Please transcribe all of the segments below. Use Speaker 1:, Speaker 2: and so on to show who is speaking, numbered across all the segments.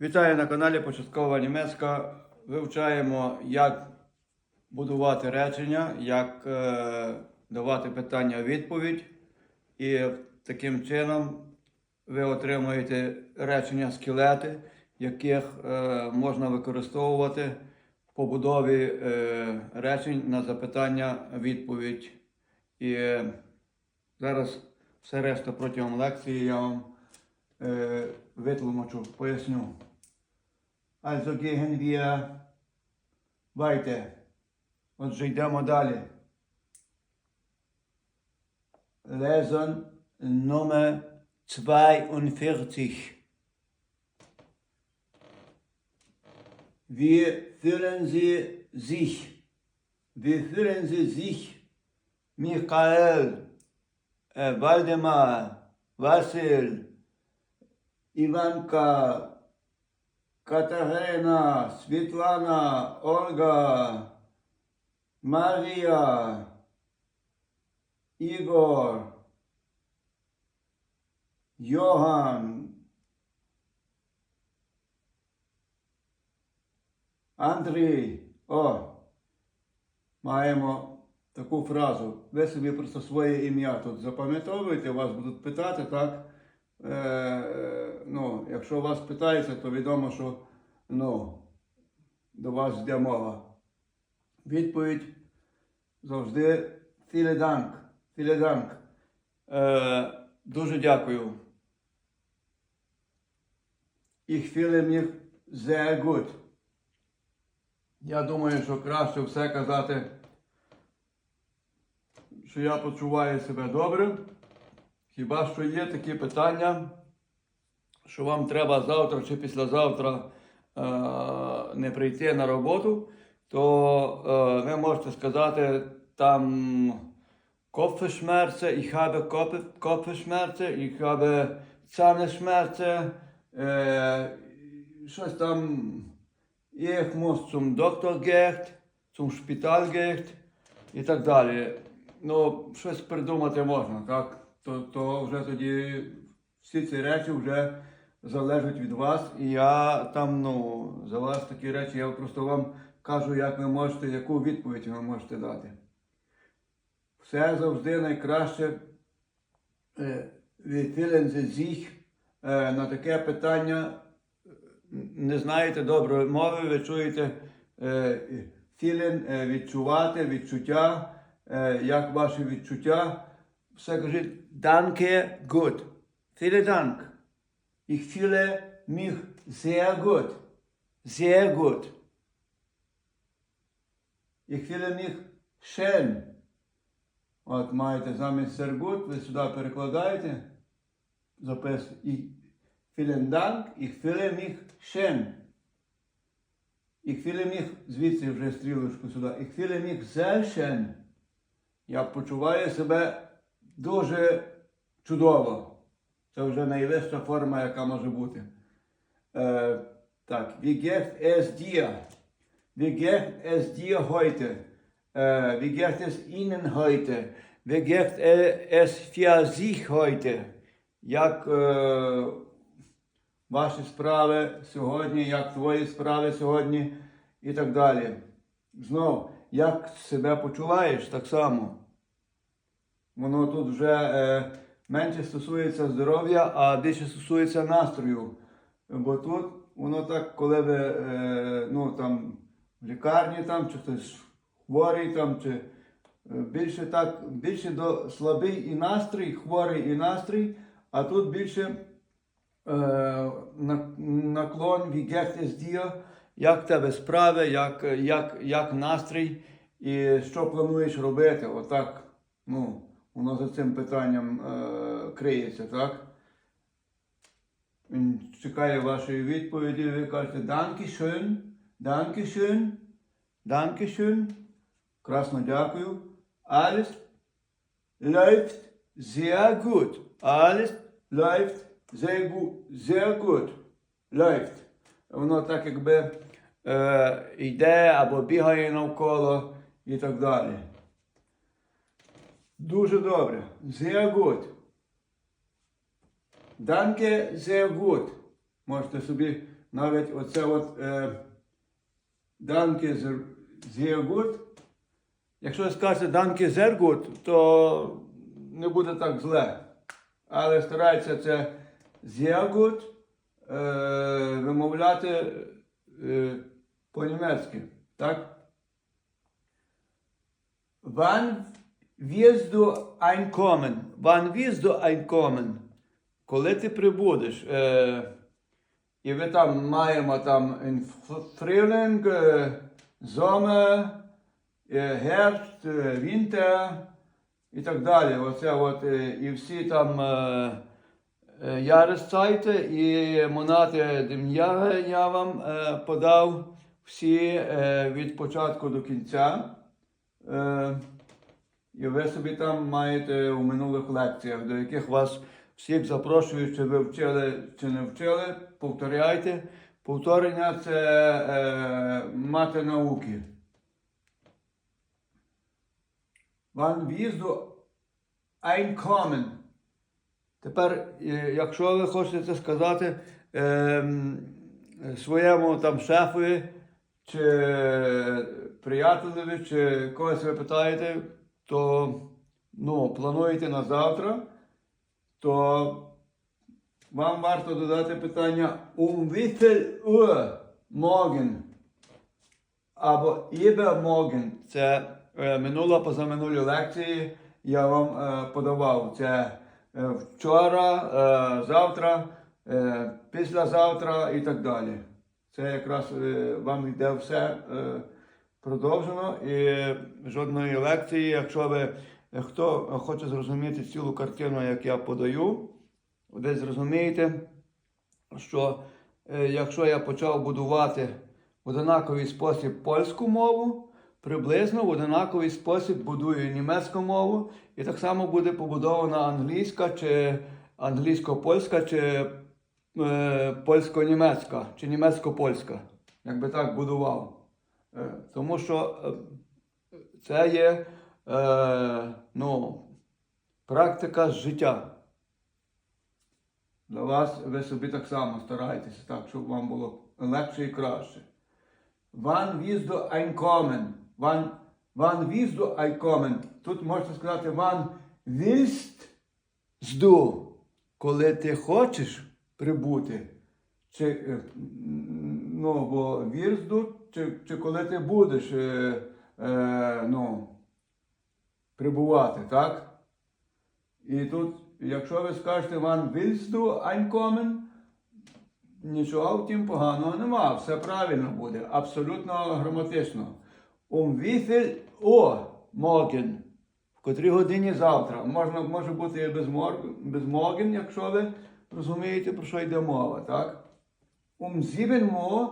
Speaker 1: Вітаю на каналі Початкова Німецька. Вивчаємо, як будувати речення, як е, давати питання відповідь. І таким чином ви отримуєте речення скелети, яких е, можна використовувати в побудові е, речень на запитання відповідь. І е, зараз все решта протягом лекції я вам е, витлумачу, поясню. Also gehen wir weiter und schicken Modale. Lesung Nummer 42. Wie fühlen Sie sich? Wie fühlen Sie sich, Michael, äh, Waldemar, Vassil, Ivanka, Катерина, Світлана, Ольга, Марія, Ігор, Йоган, Андрій. О, маємо таку фразу. Ви собі просто своє ім'я тут запам'ятовуєте, вас будуть питати, так? Е, е, ну, якщо вас питається, то відомо, що ну, до вас йде мова. Відповідь завжди. «Vielen Dank». Е, дуже дякую. Ich fühle mich sehr gut. Я думаю, що краще все казати, що я почуваю себе добре. Хіба що є такі питання, що вам треба завтра чи післязавтра е, не прийти на роботу, то е, ви можете сказати там Kopfschmerzen, ich habe Kopf, Kopfschmerzen, ich habe Zahnschmerzen, е, щось там, ich muss zum Doktor geht, zum Spital geht і так далі. Ну, щось придумати можна, так? То, то вже тоді всі ці речі вже залежать від вас. І я там, ну, за вас такі речі, я просто вам кажу, як ви можете, яку відповідь ви можете дати. Все завжди найкраще е, sich е, на таке питання. Не знаєте доброї мови, ви чуєте е, е, відчувати, відчуття, як ваші відчуття. Все кажіть danke, gut. Vielen Dank. Ich fühle mich sehr gut. Sehr gut. Ich fühle mich schön. От маєте замість gut, ви сюди перекладаєте. Записуєте. Ich, vielen Dank, ich fühle mich schön. Ich fühle mich, звідси вже стрілочку сюди. Ich fühle mich sehr schön. Я почуваю себе дуже чудово. Це вже найвища форма, яка може бути. Е, так, wie geht es dir? Wie geht es dir heute? Äh, wie geht es Ihnen heute? Як е, ваші справи сьогодні, як твої справи сьогодні і так далі. Знов, як себе почуваєш так само. Воно тут вже е, менше стосується здоров'я, а більше стосується настрою. Бо тут воно так, коли ви е, ну, там, в лікарні там, чи хтось хворий там, чи е, більше так, більше до слабий і настрій, хворий і настрій, а тут більше е, наклон es dir, як тебе справи, як, як, як настрій і що плануєш робити. Отак, ну, воно за цим питанням е, криється, так? Він чекає вашої відповіді, ви кажете Dankeschön, Dankeschön, Dankeschön, красно дякую. Alles läuft sehr gut. Alles läuft sehr gut. Sehr gut. Läuft. Воно так якби е, йде або бігає навколо і так далі. Дуже добре. Sehr gut. Danke, sehr gut. Можете собі навіть оце от е, данки зіргут. Якщо ви скажете данки зергут, то не буде так зле. Але старайтеся це зергут е, вимовляти е, по-німецьки. Так? Wann wirst du einkommen? Wann wirst du einkommen? Коли ти прибудеш? Е, і ви там маємо там in Frühling, Sommer, Herbst, Winter і так далі. Оце от, е, і всі там е, е, і монати dem я вам подав всі від початку до кінця. Е, і ви собі там маєте у минулих лекціях, до яких вас всіх запрошую, чи ви вчили, чи не вчили, повторяйте. Повторення це е, мати науки. Wirst du einkommen? Тепер, е, якщо ви хочете сказати ем, своєму там шефові, чи приятелеві, чи когось ви питаєте, то ну, плануєте на завтра, то вам варто додати питання um wie viel Uhr morgen? Або übermorgen. Це е, минула позаминулі лекції я вам е, подавав. Це е, вчора, е, завтра, е, післязавтра і так далі. Це якраз е, вам йде все е, продовжено і жодної лекції. Якщо ви хто хоче зрозуміти цілу картину, як я подаю, ви зрозумієте, що е, якщо я почав будувати в однаковий спосіб польську мову, приблизно в однаковий спосіб будую німецьку мову, і так само буде побудована англійська, чи англійсько-польська, чи е, польсько-німецька, чи німецько-польська. Якби так будував. Е, тому що е, це є е, ну, практика життя. Для вас ви собі так само старайтеся, так, щоб вам було легше і краще. Wirst du einkommen? Wann, wann wirst du? Тут можна сказати wann willst du, коли ти хочеш прибути. Чи, е, ну, бо du, чи, чи коли ти будеш е, е, ну, прибувати, так? І тут, якщо ви скажете wann willst du einkommen, Нічого втім поганого нема, все правильно буде, абсолютно граматично. Um wie viel Uhr morgen? В котрій годині завтра. Можна, може бути і без, мор, без morgen, якщо ви розумієте, про що йде мова, так? Um 7 Uhr,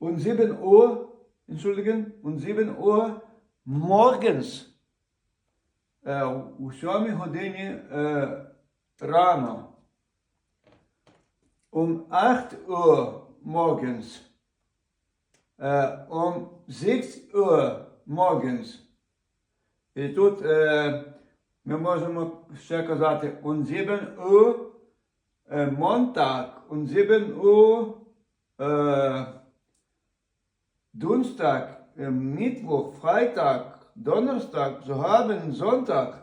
Speaker 1: um 7 Uhr, entschuldigen, um 7 Uhr morgens. Е, у 7 годині е, рано. um 8 Uhr morgens, äh, um 6 Uhr morgens. І тут е, ми можемо ще казати um 7 Uhr е, Montag, um 7 Uhr е, Donnerstag, е, Mittwoch, Freitag, Donnerstag, so haben Sonntag.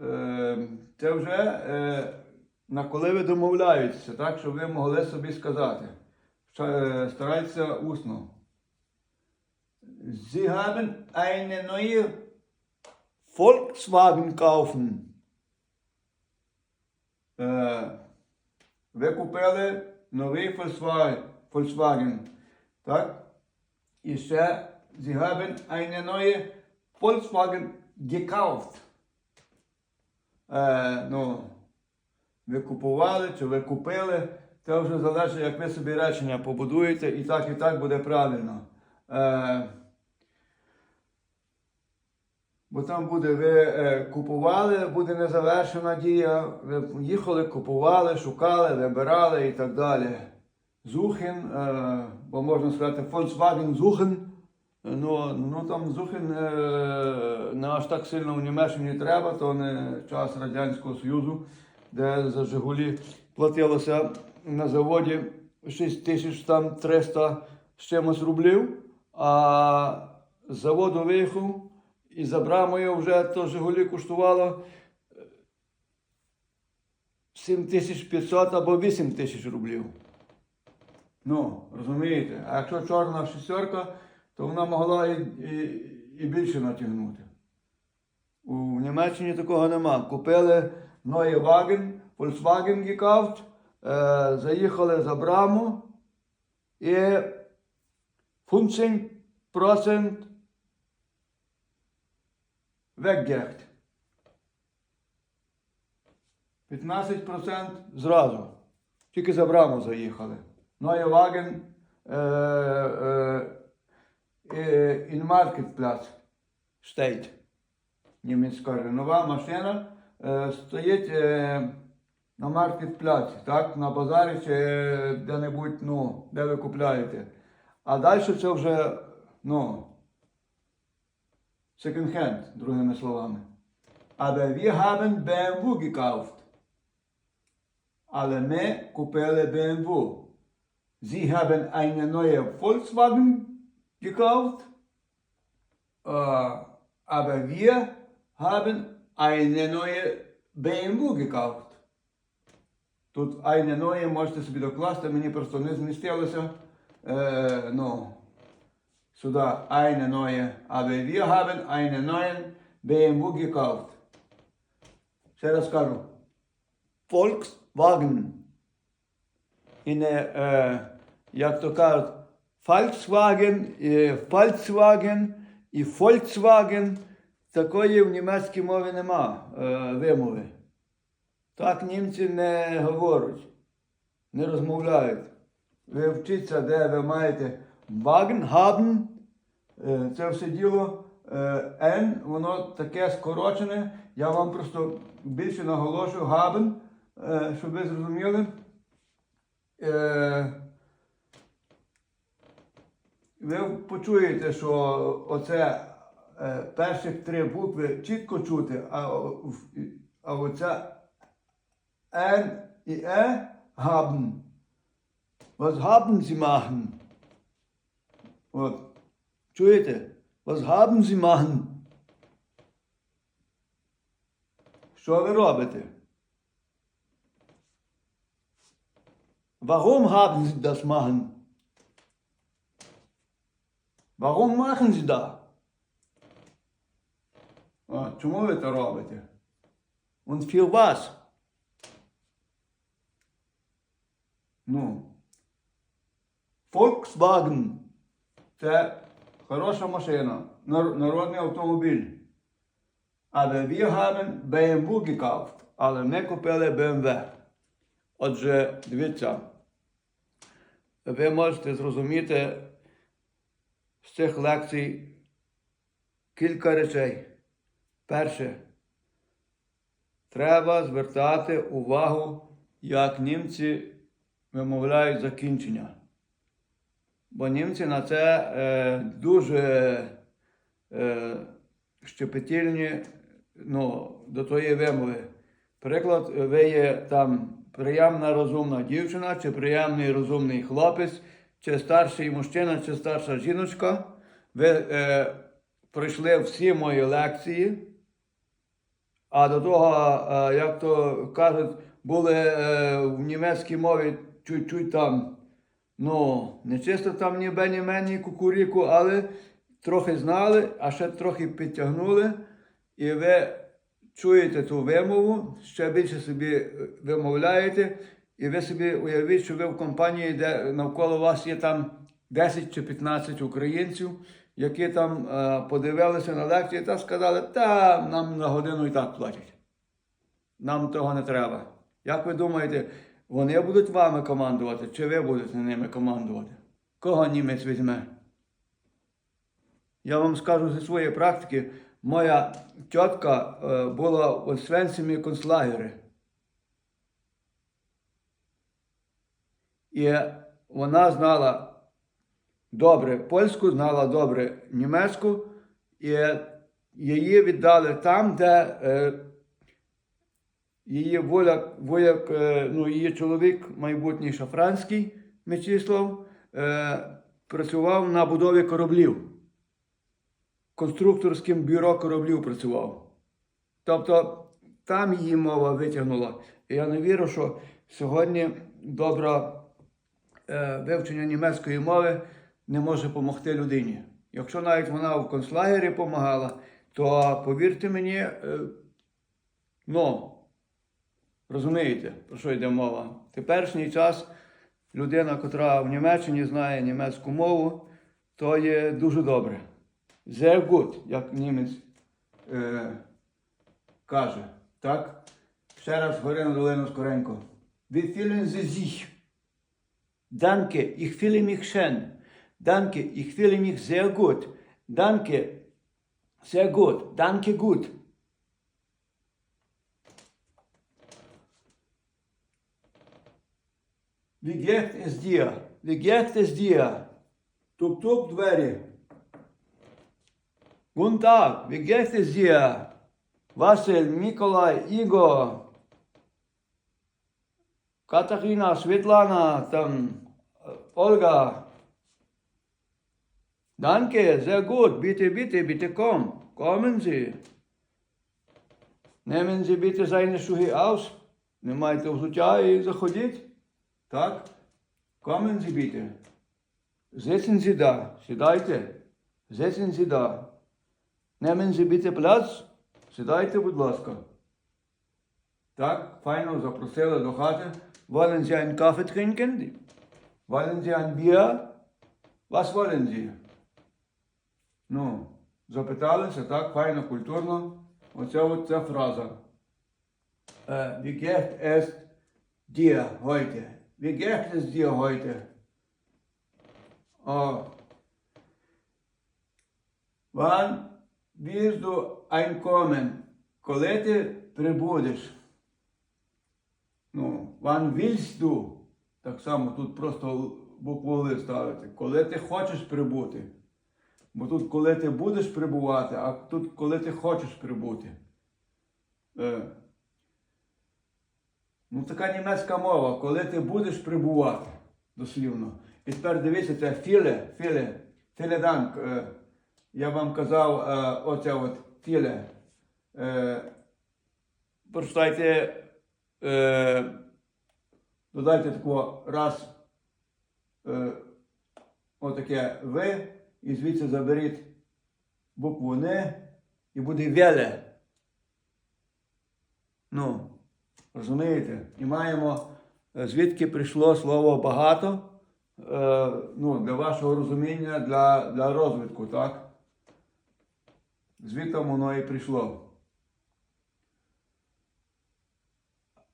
Speaker 1: Е, це вже е, на коли ви домовляєтеся, так, щоб ви могли собі сказати. Е, Старайтеся усно. Sie haben eine neue Volkswagen kaufen. Е, ви купили новий. Volkswagen. Так? Ще Sie haben eine neue Volkswagen gekauft. Е, ви купували чи ви купили, це вже залежить, як ви собі речення побудуєте, і так, і так буде правильно. Бо там буде, ви купували, буде незавершена дія, ви їхали, купували, шукали, вибирали і так далі. Е, бо можна сказати Volkswagen Зухен. Ну, ну там е, не аж так сильно в Німеччині треба, то не час Радянського Союзу, де за Жигулі платилося на заводі 6 тисяч там 300 з чимось рублів, а з заводу виїхав і за брамою вже то Жигулі коштувало 7500 або 8 тисяч рублів. Ну, розумієте? А якщо чорна шістерка, то вона могла і, і, і більше натягнути. У Німеччині такого нема. Купили Neue Wagen, Volkswagen gekauft, е, заїхали за браму і 15% weggehakt. 15% зразу. Тільки за браму заїхали. Neue Wagen е, е, е, in Marketplatz steht. Німець каже, нова машина е, стоїть е, на маркетпляці, так, на базарі чи де-небудь, ну, де ви купляєте. А далі це вже, ну, секонд-хенд, другими словами. Aber wir haben BMW gekauft. Але ми купили BMW. Sie haben eine neue Volkswagen gekauft. Äh, aber wir haben eine neue BMW gekauft. Тут eine neue можете собі докласти, мені просто не змістилося. Е, ну, сюди eine neue. Aber wir haben einen neuen BMW gekauft. Ще раз кажу. Volkswagen. І не, е, як то кажуть, Volkswagen, і Volkswagen і Volkswagen. Такої в німецькій мові нема е, вимови. Так німці не говорять, не розмовляють. Ви вчіться, де ви маєте Wagen, haben, е, це все діло е, N, воно таке скорочене. Я вам просто більше наголошую haben, е, щоб ви зрозуміли. Е, ви почуєте, що оце е, перших три букви чітко чути, а, а оця N і E haben. Was haben Sie. Чуєте? Was haben Sie? Що ви робите? Warum haben Sie das machen? Warum machen Sie das? А, чому ви це робите? Und für was? Ну. Volkswagen це хороша машина, нар- народний автомобіль. Але wir haben BMW gekauft. Але ми купили BMW. Отже, дивіться, ви можете зрозуміти з цих лекцій кілька речей. Перше, треба звертати увагу, як німці вимовляють закінчення. Бо німці на це е, дуже е, щепетільні ну, до тої вимови. Приклад, ви є там приємна розумна дівчина, чи приємний розумний хлопець, чи старший мужчина, чи старша жіночка. Ви е, пройшли всі мої лекції. А до того, е, як то кажуть, були е, в німецькій мові чуть-чуть там, ну, не чисто там ні бені мені кукуріку, але трохи знали, а ще трохи підтягнули. І ви чуєте ту вимову, ще більше собі е, вимовляєте, і ви собі уявіть, що ви в компанії, де навколо вас є там 10 чи 15 українців, які там е, подивилися на лекції та сказали, та нам на годину і так платять. Нам того не треба. Як ви думаєте, вони будуть вами командувати, чи ви будете ними командувати? Кого німець візьме? Я вам скажу зі своєї практики, моя тітка е, була у Свенсімі концлагері. І вона знала добре польську, знала добре німецьку, і її віддали там, де е, її воляк, вояк, е, ну, її чоловік, майбутній шафранський, Мечислав е, працював на будові кораблів. Конструкторським бюро кораблів працював. Тобто там її мова витягнула. І я не вірю, що сьогодні добре е, вивчення німецької мови не може допомогти людині. Якщо навіть вона в концлагері допомагала, то повірте мені, е, ну, розумієте, про що йде мова. Теперішній час людина, котра в Німеччині знає німецьку мову, то є дуже добре. Sehr gut, як німець е, каже. Так? Ще раз Горину Долину скоренько. Wie fühlen Sie sich? Danke, ich fühle mich schön. Danke, ich fühle mich sehr gut. Danke, sehr gut. Danke, gut. Wie geht es dir? Wie geht es dir? Тук-тук двері. Guten Tag, wie geht es dir? Василь, Миколай, Ігор. Катерина, Світлана, там, е, Ольга. Danke, sehr gut. Bitte, bitte, bitte komm. Kommen Sie. Nehmen Sie bitte seine Schuhe aus. Немайте взуття і заходіть. Так? Kommen Sie bitte. Sitzen Sie da. Сідайте. Sitzen Sie da. Sie bitte Platz. Сідайте, будь ласка. Так, файно запросили до хати. Wollen Sie einen Kaffee trinken? Wollen Sie ein Bier? Was wollen Sie? Ну, запиталися, так, файно, культурно. Оця от ця фраза. Е, Wie geht es dir heute? Wie geht es dir heute? Wann du einkommen? Коли ти прибудеш? Ну, wann willst? Так само тут просто букву Л ставити. Коли ти хочеш прибути. Бо тут коли ти будеш прибувати, а тут коли ти хочеш прибути. Е. Ну, така німецька мова, коли ти будеш прибувати, дослівно. І тепер дивіться, це філе, філе, філе данк. Е, я вам казав, е, оце от філе. Е, прочитайте, е, додайте такого раз, отаке ви, і звідси заберіть букву не, і буде веле. Ну, розумієте? І маємо, звідки прийшло слово багато. Ну, для вашого розуміння, для, для розвитку, так? Звідти воно і прийшло.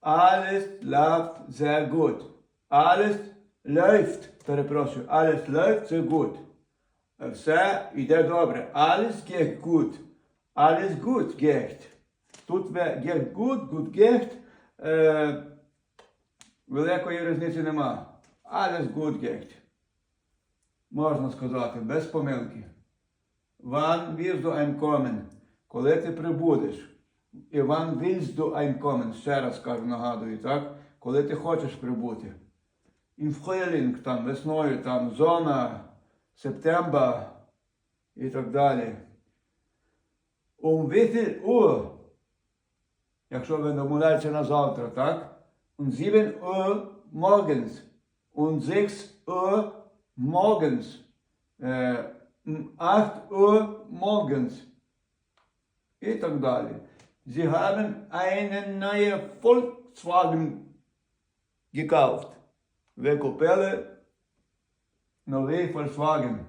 Speaker 1: Alles läuft sehr gut. Alles läuft, перепрошую, alles läuft sehr gut. Е, Все йде добре. Alles geht gut. Alles gut geht. Тут geht gut, gut geht. Е, великої різниці нема. Alles gut geht. Можна сказати, без помилки. Wann wirst du einkommen? Коли ти прибудеш? І willst du einkommen? Ще раз кажу, нагадую, так? Коли ти хочеш прибути. Im Frühling, там, весною, там, зона, септембр і так далі. Um wie viel Uhr? Якщо ви домовляєтеся на завтра, так? Um 7 Uhr morgens. Um 6 Uhr morgens. Е, 8 Uhr morgens und so weiter. Sie haben einen neuen Volkswagen gekauft. Vekopelle, neue Volkswagen.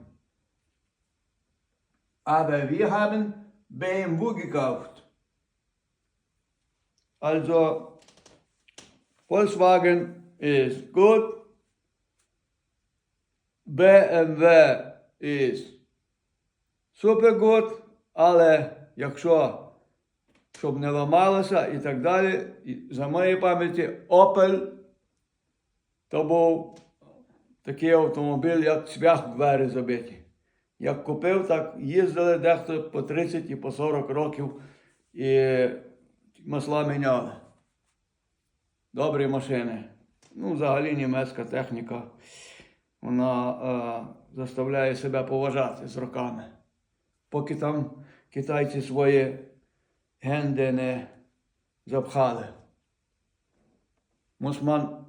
Speaker 1: Aber wir haben BMW gekauft. Also Volkswagen ist gut, BMW ist super gut, але якщо щоб не ламалося і так далі, і за моєї пам'яті Opel то був такий автомобіль, як цвях двері забиті. Як купив, так їздили дехто по 30 і по 40 років і масла міняли. Добрі машини. Ну, взагалі німецька техніка. вона е, заставляє себе поважати з роками. Поки там китайці свої генди не запхали. Muss man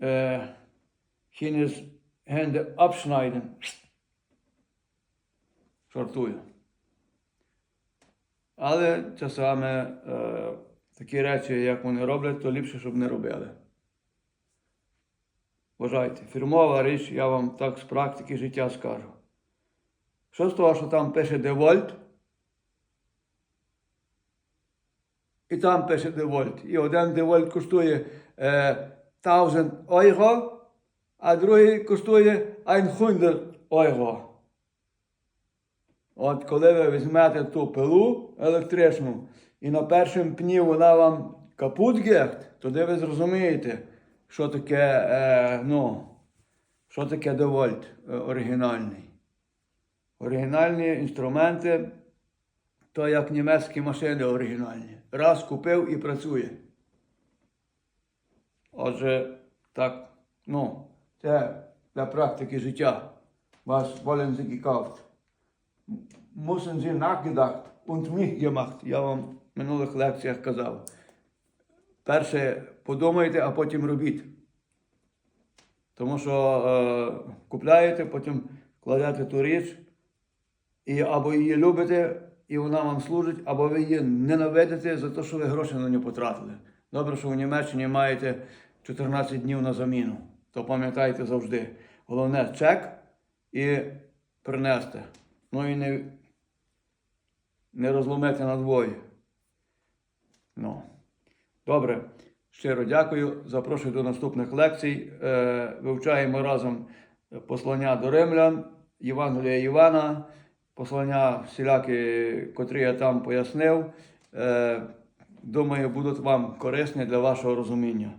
Speaker 1: äh, Chines Hände. Але часами е, такі речі, як вони роблять, то ліпше, щоб не робили. Вважайте, фірмова річ, я вам так з практики життя скажу. Що з того, що там пише девольт, і там пише девольт. І один девольт коштує е, 1000 євро, а другий коштує 100 євро. От коли ви візьмете ту пилу електричну і на першому пні вона вам капут тоді ви зрозумієте, що таке, е, ну, що таке девольт е, оригінальний. Оригінальні інструменти то як німецькі машини оригінальні. Раз купив і працює. Отже, так, ну, це для практики життя. Was wollen Sie gekauft? Müssen Sie nachgedacht und mich gemacht. Я вам в минулих лекціях казав. Перше подумайте, а потім робіть. Тому що е, купляєте, потім кладете ту річ, і або її любите, і вона вам служить, або ви її ненавидите за те, що ви гроші на нього потратили. Добре, що в Німеччині маєте 14 днів на заміну. То пам'ятайте завжди. Головне чек і принести. Ну і не, не розломити на двоє. Ну. Добре. Щиро дякую. Запрошую до наступних лекцій. Е, вивчаємо разом послання до римлян, Євангелія Івана, послання всілякі, котрі я там пояснив. Е, думаю, будуть вам корисні для вашого розуміння.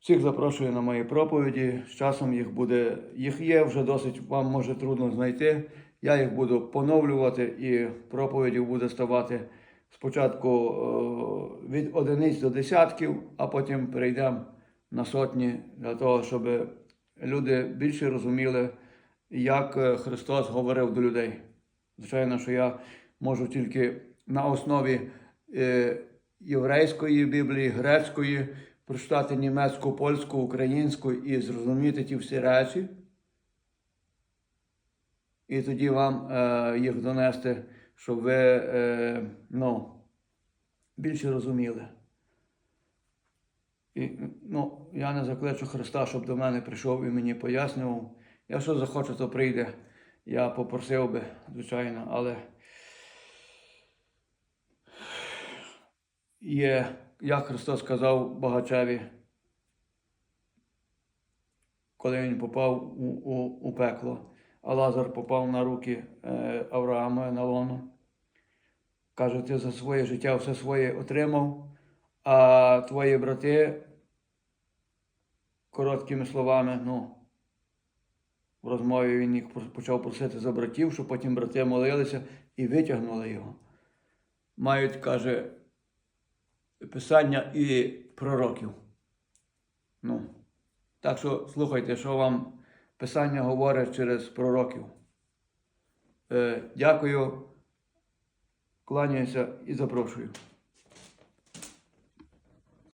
Speaker 1: Всіх запрошую на мої проповіді. З часом їх буде, їх є вже досить, вам може трудно знайти. Я їх буду поновлювати і проповідів буде ставати спочатку е, від одиниць до десятків, а потім перейдемо на сотні для того, щоб люди більше розуміли, як е, Христос говорив до людей. Звичайно, що я можу тільки на основі е, єврейської Біблії, грецької, прочитати німецьку, польську, українську і зрозуміти ті всі речі. І тоді вам е, їх донести, щоб ви е, ну, більше розуміли. І, ну, я не закличу Христа, щоб до мене прийшов і мені пояснював. Якщо захоче, то прийде. Я попросив би, звичайно, але є, як Христос сказав багачеві, коли він попав у, у, у пекло, а Лазар попав на руки е, Авраама на лоно. Каже, ти за своє життя все своє отримав, а твої брати короткими словами, ну, в розмові він їх почав просити за братів, щоб потім брати молилися і витягнули його. Мають, каже, писання і пророків. Ну, так що слухайте, що вам писання говорить через пророків. Е, дякую, кланяюся і запрошую.